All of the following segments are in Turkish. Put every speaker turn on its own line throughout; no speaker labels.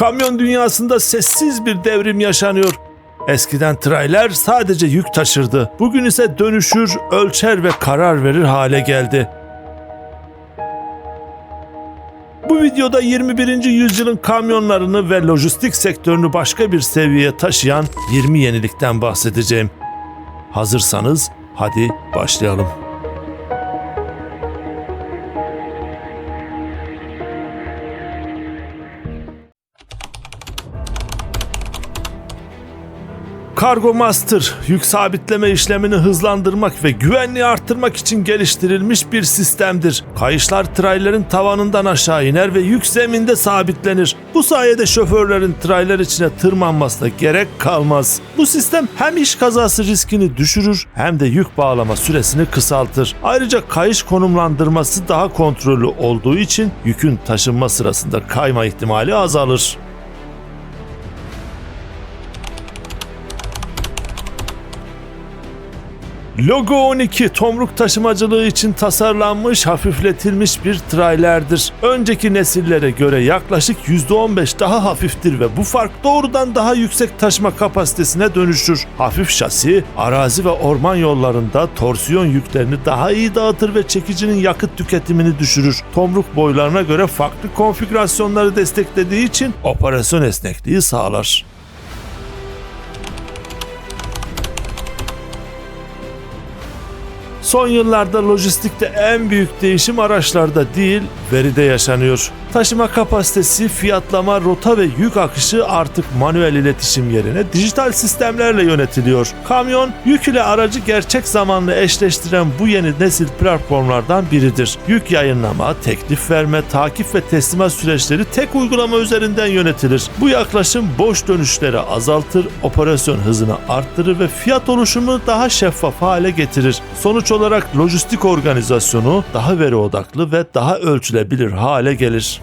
Kamyon dünyasında sessiz bir devrim yaşanıyor. Eskiden trailer sadece yük taşırdı. Bugün ise dönüşür, ölçer ve karar verir hale geldi. Bu videoda 21. yüzyılın kamyonlarını ve lojistik sektörünü başka bir seviyeye taşıyan 20 yenilikten bahsedeceğim. Hazırsanız hadi başlayalım. Cargo Master, yük sabitleme işlemini hızlandırmak ve güvenliği arttırmak için geliştirilmiş bir sistemdir. Kayışlar trailerin tavanından aşağı iner ve yük zeminde sabitlenir. Bu sayede şoförlerin trailer içine tırmanmasına gerek kalmaz. Bu sistem hem iş kazası riskini düşürür hem de yük bağlama süresini kısaltır. Ayrıca kayış konumlandırması daha kontrollü olduğu için yükün taşınma sırasında kayma ihtimali azalır. Logo 12 tomruk taşımacılığı için tasarlanmış hafifletilmiş bir trailerdir. Önceki nesillere göre yaklaşık %15 daha hafiftir ve bu fark doğrudan daha yüksek taşıma kapasitesine dönüşür. Hafif şasi, arazi ve orman yollarında torsiyon yüklerini daha iyi dağıtır ve çekicinin yakıt tüketimini düşürür. Tomruk boylarına göre farklı konfigürasyonları desteklediği için operasyon esnekliği sağlar. Son yıllarda lojistikte en büyük değişim araçlarda değil, veride yaşanıyor. Taşıma kapasitesi, fiyatlama, rota ve yük akışı artık manuel iletişim yerine dijital sistemlerle yönetiliyor. Kamyon, yük ile aracı gerçek zamanlı eşleştiren bu yeni nesil platformlardan biridir. Yük yayınlama, teklif verme, takip ve teslimat süreçleri tek uygulama üzerinden yönetilir. Bu yaklaşım boş dönüşleri azaltır, operasyon hızını arttırır ve fiyat oluşumu daha şeffaf hale getirir. Sonuç olarak lojistik organizasyonu daha veri odaklı ve daha ölçülebilir hale gelir.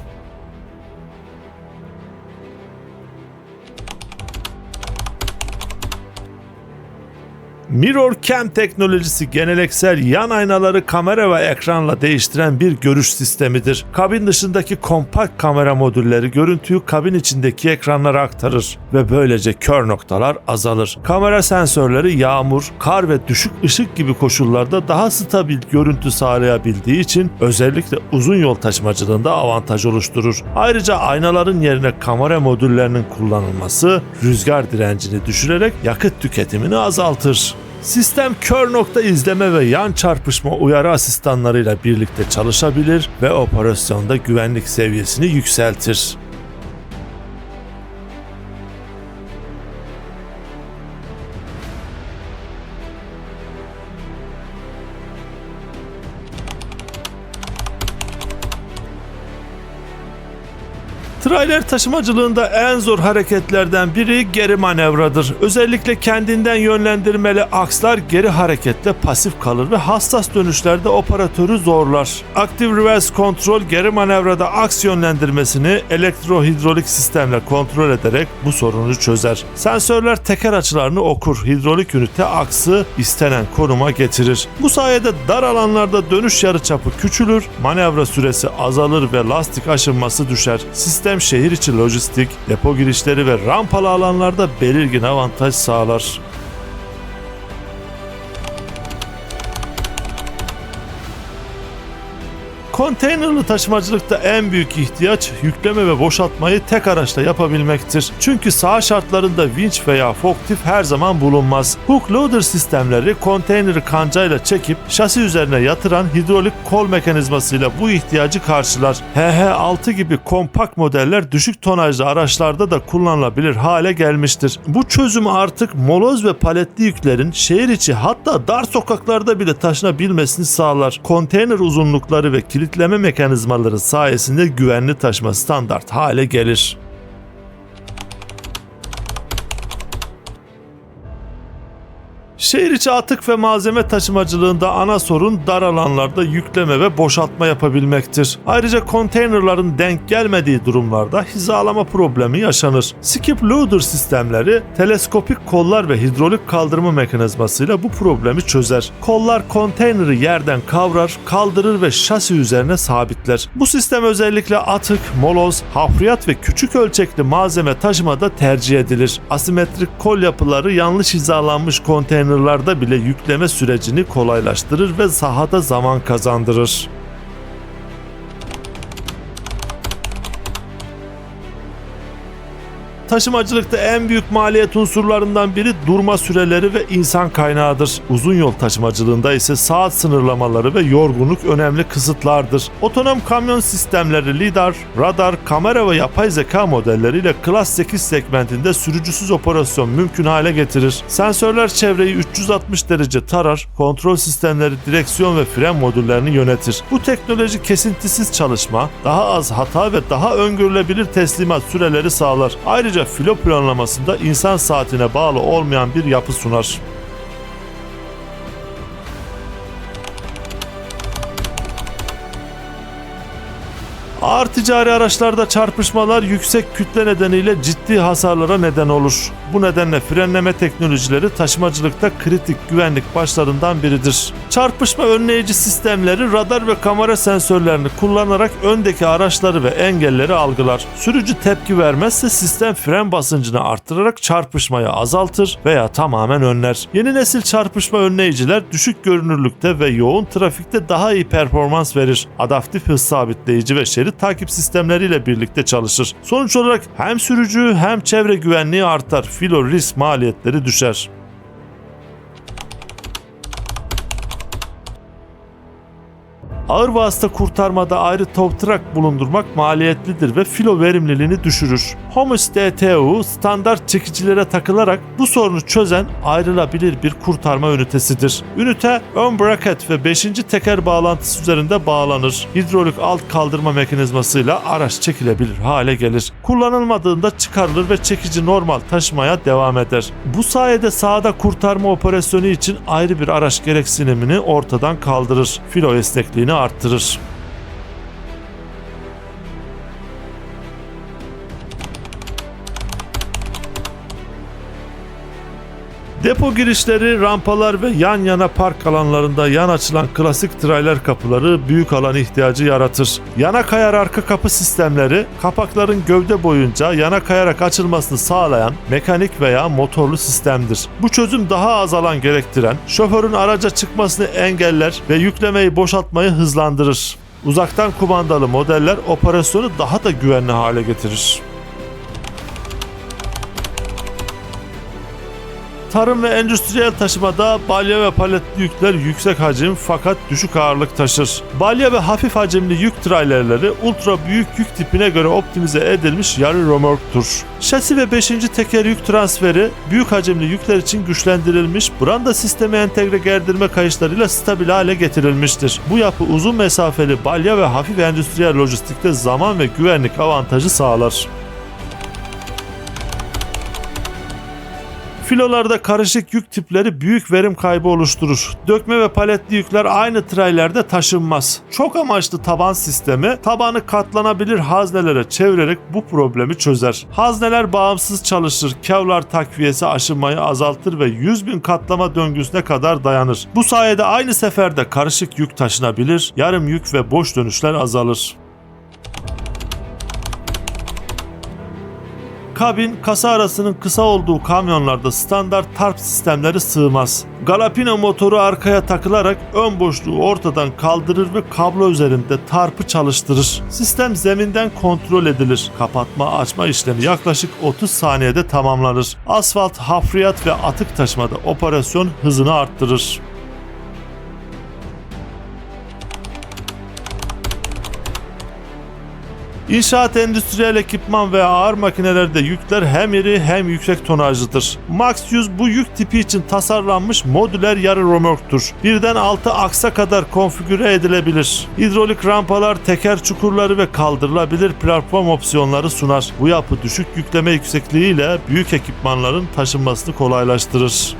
Mirror Cam teknolojisi geleneksel yan aynaları kamera ve ekranla değiştiren bir görüş sistemidir. Kabin dışındaki kompakt kamera modülleri görüntüyü kabin içindeki ekranlara aktarır ve böylece kör noktalar azalır. Kamera sensörleri yağmur, kar ve düşük ışık gibi koşullarda daha stabil görüntü sağlayabildiği için özellikle uzun yol taşımacılığında avantaj oluşturur. Ayrıca aynaların yerine kamera modüllerinin kullanılması rüzgar direncini düşürerek yakıt tüketimini azaltır. Sistem kör nokta izleme ve yan çarpışma uyarı asistanlarıyla birlikte çalışabilir ve operasyonda güvenlik seviyesini yükseltir. Trailer taşımacılığında en zor hareketlerden biri geri manevradır. Özellikle kendinden yönlendirmeli akslar geri hareketle pasif kalır ve hassas dönüşlerde operatörü zorlar. Active Reverse Control geri manevrada aks yönlendirmesini elektrohidrolik sistemle kontrol ederek bu sorunu çözer. Sensörler teker açılarını okur. Hidrolik ünite aksı istenen konuma getirir. Bu sayede dar alanlarda dönüş yarıçapı küçülür, manevra süresi azalır ve lastik aşınması düşer. Sistem şehir içi lojistik, depo girişleri ve rampalı alanlarda belirgin avantaj sağlar. Konteynerlı taşımacılıkta en büyük ihtiyaç yükleme ve boşaltmayı tek araçla yapabilmektir. Çünkü sağ şartlarında vinç veya forklift her zaman bulunmaz. Hook loader sistemleri konteyneri kancayla çekip şasi üzerine yatıran hidrolik kol mekanizmasıyla bu ihtiyacı karşılar. HH6 gibi kompakt modeller düşük tonajlı araçlarda da kullanılabilir hale gelmiştir. Bu çözüm artık moloz ve paletli yüklerin şehir içi hatta dar sokaklarda bile taşınabilmesini sağlar. Konteyner uzunlukları ve kilitleme mekanizmaları sayesinde güvenli taşıma standart hale gelir. Şehir içi atık ve malzeme taşımacılığında ana sorun dar alanlarda yükleme ve boşaltma yapabilmektir. Ayrıca konteynerların denk gelmediği durumlarda hizalama problemi yaşanır. Skip loader sistemleri teleskopik kollar ve hidrolik kaldırma mekanizmasıyla bu problemi çözer. Kollar konteyneri yerden kavrar, kaldırır ve şasi üzerine sabitler. Bu sistem özellikle atık, moloz, hafriyat ve küçük ölçekli malzeme taşımada tercih edilir. Asimetrik kol yapıları yanlış hizalanmış konteynerlarda bile yükleme sürecini kolaylaştırır ve sahada zaman kazandırır. Taşımacılıkta en büyük maliyet unsurlarından biri durma süreleri ve insan kaynağıdır. Uzun yol taşımacılığında ise saat sınırlamaları ve yorgunluk önemli kısıtlardır. Otonom kamyon sistemleri lidar, radar, kamera ve yapay zeka modelleriyle Class 8 segmentinde sürücüsüz operasyon mümkün hale getirir. Sensörler çevreyi 360 derece tarar, kontrol sistemleri direksiyon ve fren modüllerini yönetir. Bu teknoloji kesintisiz çalışma, daha az hata ve daha öngörülebilir teslimat süreleri sağlar. Ayrıca filo planlamasında insan saatine bağlı olmayan bir yapı sunar. Ağır ticari araçlarda çarpışmalar yüksek kütle nedeniyle ciddi hasarlara neden olur. Bu nedenle frenleme teknolojileri taşımacılıkta kritik güvenlik başlarından biridir. Çarpışma önleyici sistemleri radar ve kamera sensörlerini kullanarak öndeki araçları ve engelleri algılar. Sürücü tepki vermezse sistem fren basıncını arttırarak çarpışmayı azaltır veya tamamen önler. Yeni nesil çarpışma önleyiciler düşük görünürlükte ve yoğun trafikte daha iyi performans verir. Adaptif hız sabitleyici ve şerit takip sistemleriyle birlikte çalışır. Sonuç olarak hem sürücü hem çevre güvenliği artar. Filo risk maliyetleri düşer. Ağır vasıta kurtarmada ayrı tow truck bulundurmak maliyetlidir ve filo verimliliğini düşürür. Homus DTU standart çekicilere takılarak bu sorunu çözen ayrılabilir bir kurtarma ünitesidir. Ünite ön bracket ve 5. teker bağlantısı üzerinde bağlanır. Hidrolik alt kaldırma mekanizmasıyla araç çekilebilir hale gelir. Kullanılmadığında çıkarılır ve çekici normal taşımaya devam eder. Bu sayede sahada kurtarma operasyonu için ayrı bir araç gereksinimini ortadan kaldırır. Filo esnekliğini arttırır. Depo girişleri, rampalar ve yan yana park alanlarında yan açılan klasik trailer kapıları büyük alan ihtiyacı yaratır. Yana kayar arka kapı sistemleri, kapakların gövde boyunca yana kayarak açılmasını sağlayan mekanik veya motorlu sistemdir. Bu çözüm daha az alan gerektiren, şoförün araca çıkmasını engeller ve yüklemeyi boşaltmayı hızlandırır. Uzaktan kumandalı modeller operasyonu daha da güvenli hale getirir. Tarım ve endüstriyel taşımada balya ve paletli yükler yüksek hacim fakat düşük ağırlık taşır. Balya ve hafif hacimli yük trailerleri ultra büyük yük tipine göre optimize edilmiş yarı römorktur. Şasi ve 5. teker yük transferi büyük hacimli yükler için güçlendirilmiş branda sistemi entegre gerdirme kayışlarıyla stabil hale getirilmiştir. Bu yapı uzun mesafeli balya ve hafif endüstriyel lojistikte zaman ve güvenlik avantajı sağlar. Filolarda karışık yük tipleri büyük verim kaybı oluşturur. Dökme ve paletli yükler aynı trailerde taşınmaz. Çok amaçlı taban sistemi tabanı katlanabilir haznelere çevirerek bu problemi çözer. Hazneler bağımsız çalışır. Kevlar takviyesi aşınmayı azaltır ve 100 bin katlama döngüsüne kadar dayanır. Bu sayede aynı seferde karışık yük taşınabilir, yarım yük ve boş dönüşler azalır. Kabin, kasa arasının kısa olduğu kamyonlarda standart tarp sistemleri sığmaz. Galapino motoru arkaya takılarak ön boşluğu ortadan kaldırır ve kablo üzerinde tarpı çalıştırır. Sistem zeminden kontrol edilir. Kapatma açma işlemi yaklaşık 30 saniyede tamamlanır. Asfalt, hafriyat ve atık taşımada operasyon hızını arttırır. İnşaat endüstriyel ekipman ve ağır makinelerde yükler hem iri hem yüksek tonajlıdır. Max 100 bu yük tipi için tasarlanmış modüler yarı römorktur. Birden 6 aksa kadar konfigüre edilebilir. Hidrolik rampalar, teker çukurları ve kaldırılabilir platform opsiyonları sunar. Bu yapı düşük yükleme yüksekliğiyle büyük ekipmanların taşınmasını kolaylaştırır.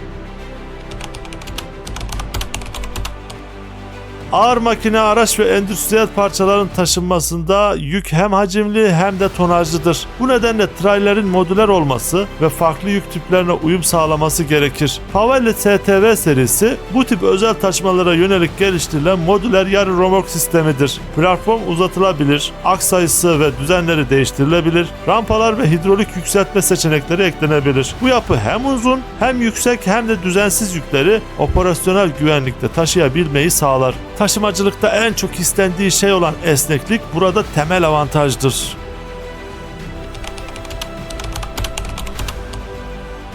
Ağır makine, araç ve endüstriyel parçaların taşınmasında yük hem hacimli hem de tonajlıdır. Bu nedenle trailerin modüler olması ve farklı yük tiplerine uyum sağlaması gerekir. Pavelli STV serisi bu tip özel taşımalara yönelik geliştirilen modüler yarı romork sistemidir. Platform uzatılabilir, aks sayısı ve düzenleri değiştirilebilir, rampalar ve hidrolik yükseltme seçenekleri eklenebilir. Bu yapı hem uzun hem yüksek hem de düzensiz yükleri operasyonel güvenlikte taşıyabilmeyi sağlar. Taşımacılıkta en çok istendiği şey olan esneklik burada temel avantajdır.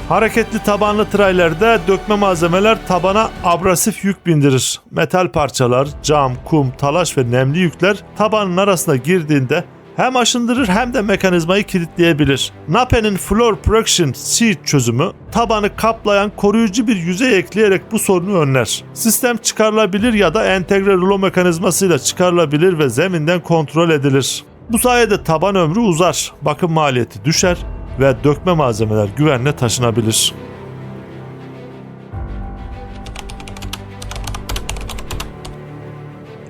Hareketli tabanlı trailerde dökme malzemeler tabana abrasif yük bindirir. Metal parçalar, cam, kum, talaş ve nemli yükler tabanın arasına girdiğinde hem aşındırır hem de mekanizmayı kilitleyebilir. Nape'nin Floor Protection Sheet çözümü tabanı kaplayan koruyucu bir yüzey ekleyerek bu sorunu önler. Sistem çıkarılabilir ya da entegre rulo mekanizmasıyla çıkarılabilir ve zeminden kontrol edilir. Bu sayede taban ömrü uzar, bakım maliyeti düşer ve dökme malzemeler güvenle taşınabilir.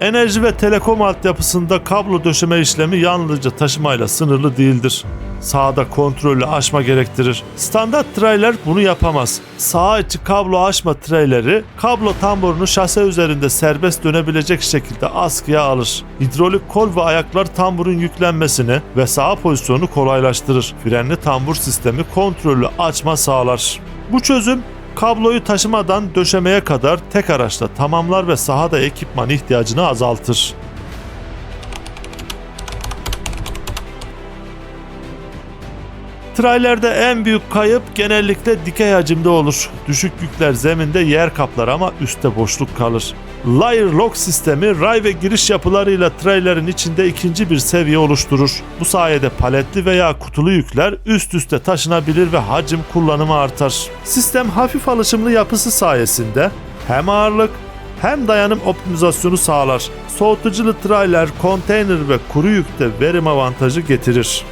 Enerji ve telekom altyapısında kablo döşeme işlemi yalnızca taşımayla sınırlı değildir. Sağda kontrollü aşma gerektirir. Standart trailer bunu yapamaz. Sağ içi kablo aşma traileri kablo tamburunu şase üzerinde serbest dönebilecek şekilde askıya alır. Hidrolik kol ve ayaklar tamburun yüklenmesini ve sağ pozisyonu kolaylaştırır. Frenli tambur sistemi kontrollü açma sağlar. Bu çözüm kabloyu taşımadan döşemeye kadar tek araçla tamamlar ve sahada ekipman ihtiyacını azaltır. Trailerde en büyük kayıp genellikle dikey hacimde olur. Düşük yükler zeminde yer kaplar ama üstte boşluk kalır. Layer lock sistemi ray ve giriş yapılarıyla trailerin içinde ikinci bir seviye oluşturur. Bu sayede paletli veya kutulu yükler üst üste taşınabilir ve hacim kullanımı artar. Sistem hafif alışımlı yapısı sayesinde hem ağırlık hem dayanım optimizasyonu sağlar. Soğutuculu trailer, konteyner ve kuru yükte verim avantajı getirir.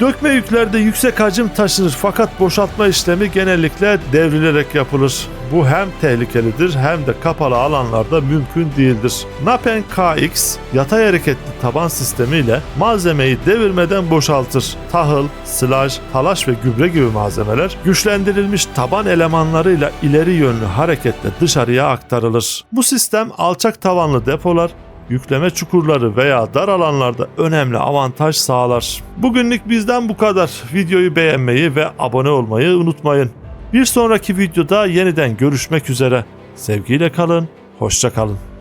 Dökme yüklerde yüksek hacim taşınır fakat boşaltma işlemi genellikle devrilerek yapılır. Bu hem tehlikelidir hem de kapalı alanlarda mümkün değildir. Napen KX yatay hareketli taban sistemiyle malzemeyi devirmeden boşaltır. Tahıl, silaj, talaş ve gübre gibi malzemeler güçlendirilmiş taban elemanlarıyla ileri yönlü hareketle dışarıya aktarılır. Bu sistem alçak tavanlı depolar, yükleme çukurları veya dar alanlarda önemli avantaj sağlar. Bugünlük bizden bu kadar. Videoyu beğenmeyi ve abone olmayı unutmayın. Bir sonraki videoda yeniden görüşmek üzere. Sevgiyle kalın, hoşça kalın.